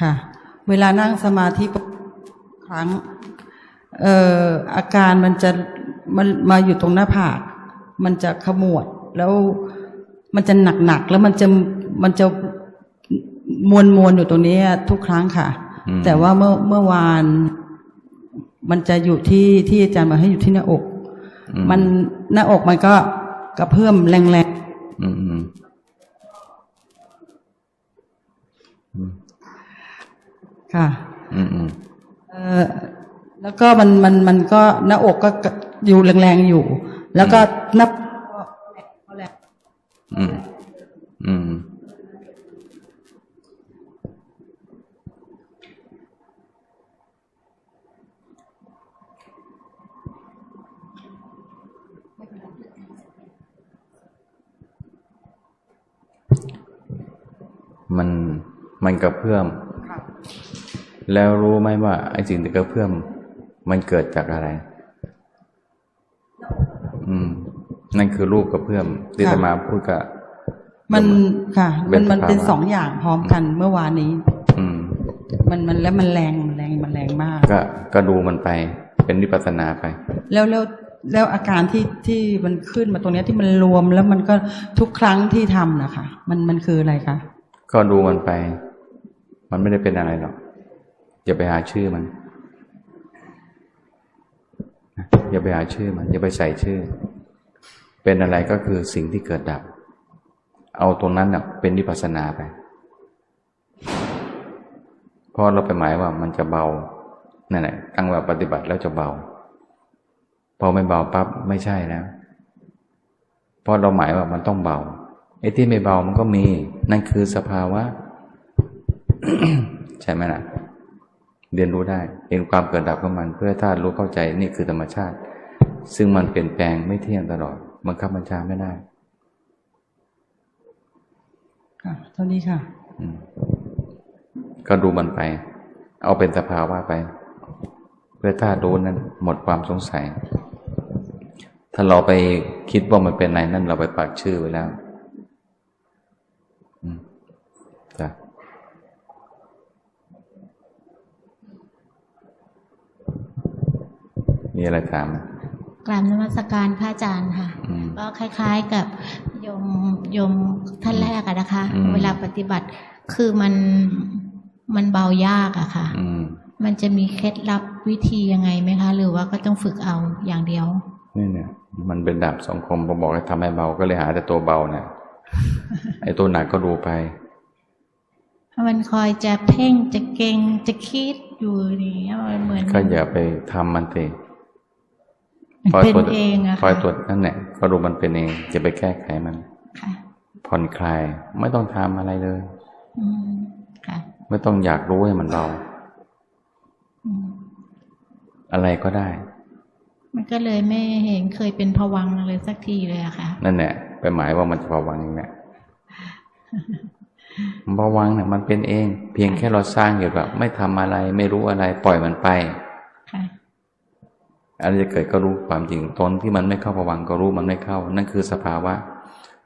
ค่ะ เวลานั่งสมาธิครั้งเอ่ออาการมันจะมันมาอยู่ตรงหน้าผาก มันจะขมวดแล้วมันจะหนักๆแล้วมันจะมันจะมวนมวนๆอยู่ตรงนี้ทุกครั้งค่ะอืมแต่ว่าเมื่อเมื่อวาน มันจะอยู่ที่ที่อาจารย์มาให้อยู่ที่หน้าอกอืมันหน้าอกมันก็กระเพื่อมแรงๆอืมอืม ค่ะอืมอืมเออแล้วก็มันมันมันก็หน้าอกก็อยู่แรงๆอยู่ แล้วก็หน้าอืม อืมมันมันกระเพื่อม แล้วรู้ไหมว่าไอ้สิ่งที่กระเพื่อมมันเกิดจากอะไร อืม นั่นคือรูปกระเพื่อมที่จะมาพูดกับมันค่ะเป็มันนมันเป็นสภาวะสองอย่างพร้อมกันเมื่อวานนี้ อืม มันมันแล้วมันแรงแรงมันแรงมาก ก็ก็ดูมันไป เป็นวิปัสสนาไป แล้วแล้วแล้วอาการที่ที่มันขึ้นมาตรงเนี้ยที่มันรวมแล้วมันก็ทุกครั้งที่ทำนะคะมันมันคืออะไรคะก็ดูมันไป มันไม่ได้เป็นอะไรหรอก อย่าไปหาชื่อมันอย่าไปหาชื่อมัน อย่าไปใส่ชื่อ เป็นอะไรก็คือสิ่งที่เกิดดับ เอาตรงนั้นนะเป็นวิปัสสนาไปเพราะเราไปหมายว่ามันจะเบานั่นแหละตั้งว่าปฏิบัติแล้วจะเบา พอไม่เบาปั๊บไม่ใช่แล้วเพราะเราหมายว่ามันต้องเบาไอ้ที่ไม่เบามันก็มี นั่นคือสภาวะ ใช่ไหมล่ะ เรียนรู้ได้เห็นความเกิดดับของมัน เพื่อถ้ารู้เข้าใจนี่คือธรรมชาติ ซึ่งมันเปลี่ยนแปลงไม่เที่ยงตลอด บังคับบัญชาไม่ได้ค่ะเท่านี้ค่ะอืมก็ดูมันไป เอาเป็นสภาวะไป เพื่อถ้ารู้นั้นหมดความสงสัย ถ้าเราไปคิดว่ามันเป็นอะไรนั่นเราไปปักชื่อไว้แล้ว อืมจ้ะ มีอะไรถามกราบนมัสการพระอาจารย์ค่ะอืมก็คล้ายๆกับโยมโยมท่านแรกอะนะคะอืมเวลาปฏิบัติคือมันมันเบายากอะค่ะอืมมันจะมีเคล็ดลับวิธียังไงไหมคะ หรือว่าก็ต้องฝึกเอาอย่างเดียวนี่เนี่ย มันเป็นดาบสองคมพอบอกให้ทำให้เบาก็เลยหาแต่ตัวเบาเนี่ยไอ้ตัวหนักก็ดูไปมันคอยจะเพ่งจะเก่งจะคิดอยู่อย่างเงี้ยมันเหมือนก็อย่าไปทำมันสิ มันเป็นตรวจเองอะคอยค่ะตรวจนั่นแหละก็ดูมันเป็นเองอย่าไปแก้ไขมันค่ะผ่อนคลายไม่ต้องทำอะไรเลยอืมค่ะไม่ต้องอยากรู้ให้มันเบาอืมอะไรก็ได้ มันก็เลยไม่เห็นเคยเป็นผวังค์เลยสักทีเลยอะค่ะ นั่นแหละไปหมายว่ามันจะภาวังอย่างเนี้ยภาวังเนี่ยมันเป็นเอง เพียงแค่เราสร้างอยู่แบบไม่ทำอะไร ไม่รู้อะไร ปล่อยมันไปค่ะ อะไรจะเกิดก็รู้ความจริงตนที่มันไม่เข้าภวังค์ก็รู้มันไม่เข้า นั่นคือสภาวะ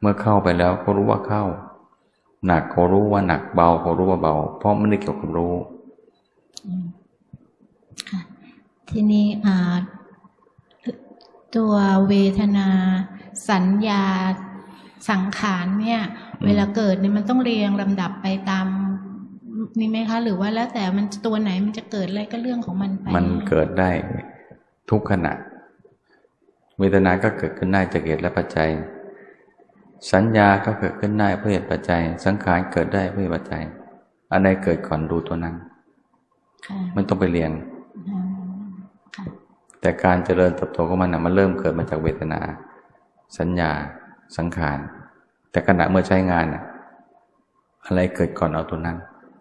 เมื่อเข้าไปแล้วก็รู้ว่าเข้า หนักก็รู้ว่าหนักเบาก็รู้ว่าเบา เพราะไม่ได้เกี่ยวกับรู้ค่ะทีนี้อ่าตัวเวทนา สัญญาสังขารเนี่ยอืมเวลาเกิดเนี่ยมันต้องเรียงลำดับไปตามนี่ไหมคะ หรือว่าแล้วแต่มันตัวไหนมันจะเกิดอะไรก็เรื่องของมันไปมันเกิดได้ ทุกขณะ เวทนาก็เกิดขึ้นได้จากเหตุและปัจจัย สัญญาก็เกิดขึ้นได้เพราะเหตุปัจจัย สังขารเกิดได้เพราะเหตุปัจจัยอันใดเกิดก่อนดูตัวนั้นค่ะมันต้องไปเรียนอืมค่ะแต่การเจริญเติบโตของมันนะมันเริ่มเกิดมาจากเวทนา สัญญา สังขาร แต่ขณะเมื่อใช้งานน่ะอะไรเกิดก่อนเอาตัวนั้น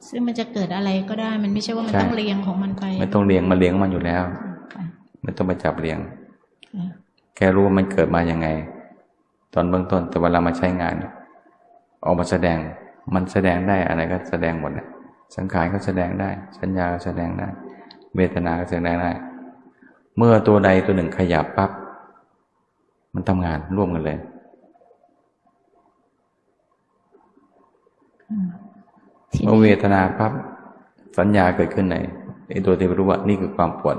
ซึ่งมันจะเกิดอะไรก็ได้ มันไม่ใช่ว่ามันใช่ต้องเรียงของมันไป ไม่ต้องเรียงมาเรียงมันอยู่แล้วค่ะ ไม่ต้องไปจับเรียงค่ะแค่รู้ว่ามันเกิดมายังไง ตอนเบื้องต้นแต่เวลามาใช้งาน ออกมาแสดงมันแสดงได้อะไรก็แสดงหมดนะสังขารก็แสดงได้ สัญญาก็แสดงได้เวทนาก็แสดงได้ เมื่อตัวใดตัวหนึ่งขยับปั๊บมันทำงานร่วมกันเลยทีเมื่อนี้เวทนาปั๊บสัญญาเกิดขึ้นในไอ้ตัวที่รู้ว่านี่คือความปวด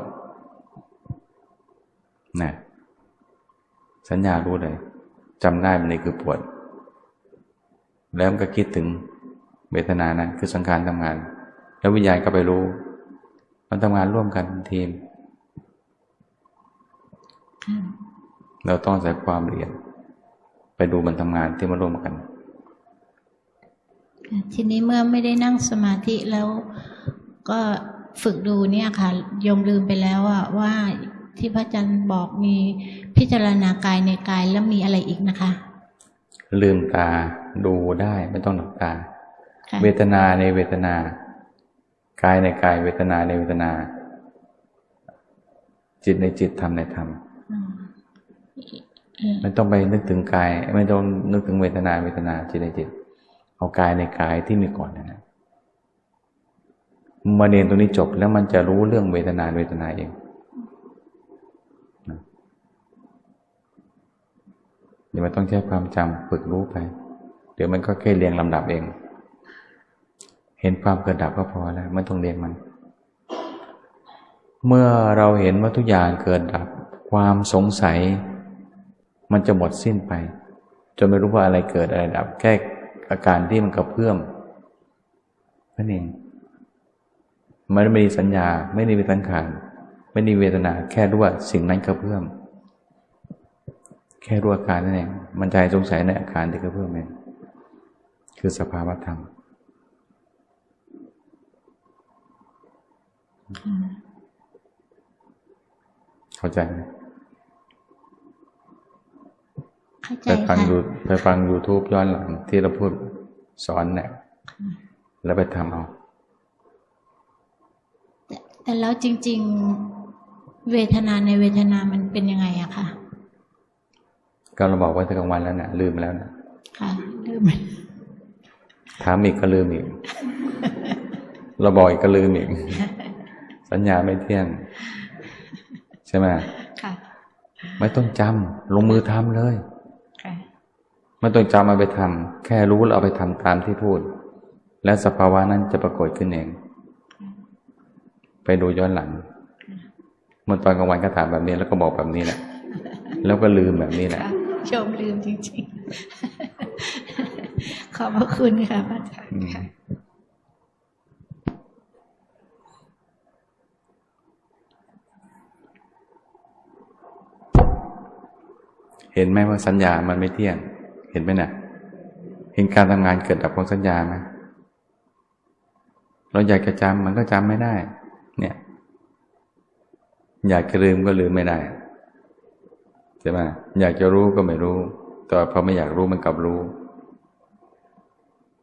นะสัญญารู้เลยจำได้มันนี่คือปวด แล้วมันก็คิดถึงเวทนานะคือสังขารทำงาน แล้ววิญญาณก็ไปรู้ มันทำงานร่วมกันทีม เราต้องใส่ความเอียดไปดูมันทำงานที่มาร่วมกัน ทีนี้เมื่อไม่ได้นั่งสมาธิแล้วก็ฝึกดูเนี่ยค่ะยมลืมไปแล้วว่า ที่พระอาจารย์บอกมีพิจารณากายในกายแล้วมีอะไรอีกนะคะ ลืมตาดูได้ไม่ต้องหลับตาค่ะเวทนาในเวทนา กายในกาย เวทนาในเวทนา จิตในจิตธรรมในธรรมอืมเออไม่ต้องไปนึกถึงกาย ไม่ต้องนึกถึงเวทนาเวทนาจิตในจิต เอากายในกายที่มีก่อนนะนะมาเรียนตรงนี้จบแล้วมันจะรู้เรื่องเวทนาเวทนาเองนะ เดี๋ยวมันต้องใช้ความจำฝึกรู้ไป เดี๋ยวมันก็แค่เรียงลำดับเอง เห็นความเกิดดับก็พอแล้วไม่ต้องเรียงมัน เมื่อเราเห็นว่าทุกอย่างเกิดดับ ความสงสัย มันจะหมดสิ้นไปจนไม่รู้ว่าอะไรเกิดอะไรดับ แค่อาการที่มันกระเพื่อมนั่นเองมันไม่มีสัญญา ไม่ได้มีสังขารไม่ได้มีเวทนา แค่รู้ว่าสิ่งนั้นกระเพื่อม แค่รู้อาการนั่นเองมันใจสงสัยในอาการที่กระเพื่อมเองคือสภาวะธรรมเข้าใจไหมเข้าใจไปฟังค่ะยูไปฟัง YouTube ย้อนหลังที่เราพูดสอนเนี่ยแล้วไปทำเอาแต่แต่แล้วจริง ๆ เวทนาในเวทนามันเป็นยังไงอะค่ะ ก็เราบอกไว้ตั้งกลางวันแล้วนะลืมไปแล้วนะค่ะลืมไปถามอีกก็ลืมอีกเราบอกอีกก็ลืมอีกสัญญาไม่เที่ยง ใช่ไหมค่ะไม่ต้องจำลงมือทำเลยค่ะไม่ต้องจำเอาไปทำแค่รู้แล้วเอาไปทำตามที่พูด และสภาวะนั้นจะปรากฏขึ้นเอง ไปดูย้อนหลังเมื่อตอนกลางวันก็ถามแบบนี้แล้วก็บอกแบบนี้แหละแล้วก็ลืมแบบนี้แหละค่ะ โยมลืมจริงๆ ขอบพระคุณค่ะพระอาจารย์ค่ะเห็นไหมว่าสัญญามันไม่เที่ยง เห็นไหมน่ะ เห็นการทำงานเกิดดับของสัญญาไหมเราอยากจะจำมันก็จำไม่ได้ เนี่ย อยากจะลืมก็ลืมไม่ได้ ใช่ไหมอยากจะรู้ก็ไม่รู้ แต่พอไม่อยากรู้มันกลับรู้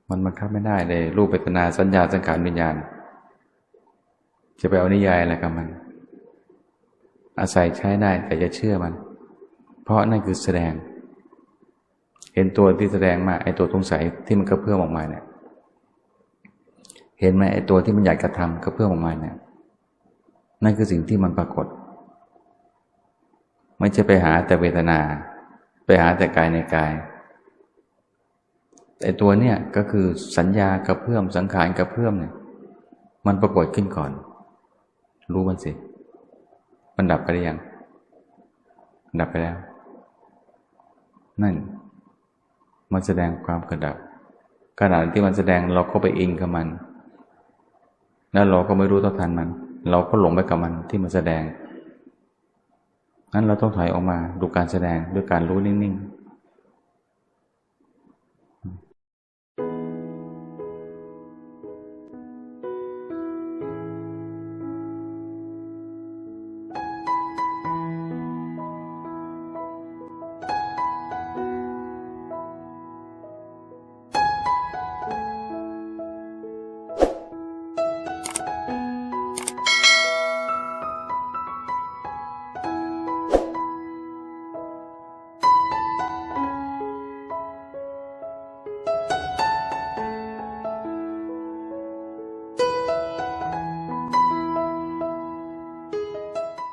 มันบังคับไม่ได้เลยรูปเวทนาสัญญาสังขารวิญญาณ จะไปเอานิยายอะไรกับมัน อาศัยใช้ได้แต่จะเชื่อมัน เพราะนั่นคือแสดง เห็นตัวที่แสดงมาไอ้ตัวสงสัยที่มันกระเพื่อมออกมาเนี่ยเห็นไหมไอ้ตัวที่มันอยากกระทำกระเพื่อมออกมาเนี่ยนั่นคือสิ่งที่มันปรากฏ ไม่ใช่ไปหาแต่เวทนา ไปหาแต่กายในกายไอ้ตัวเนี่ยก็คือสัญญากระเพื่อมสังขารกระเพื่อมเนี่ย มันปรากฏขึ้นก่อน รู้มันสิ มันดับไปหรือยังดับไปแล้ว นั่น มันแสดงความกระดับขณะที่มันแสดงเราก็ไปอิงกับมัน แล้วเราก็ไม่รู้เท่าทันมัน เราก็หลงไปกับมันที่มันแสดง นั้นเราต้องถอยออกมาดูการแสดงด้วยการรู้นิ่งๆ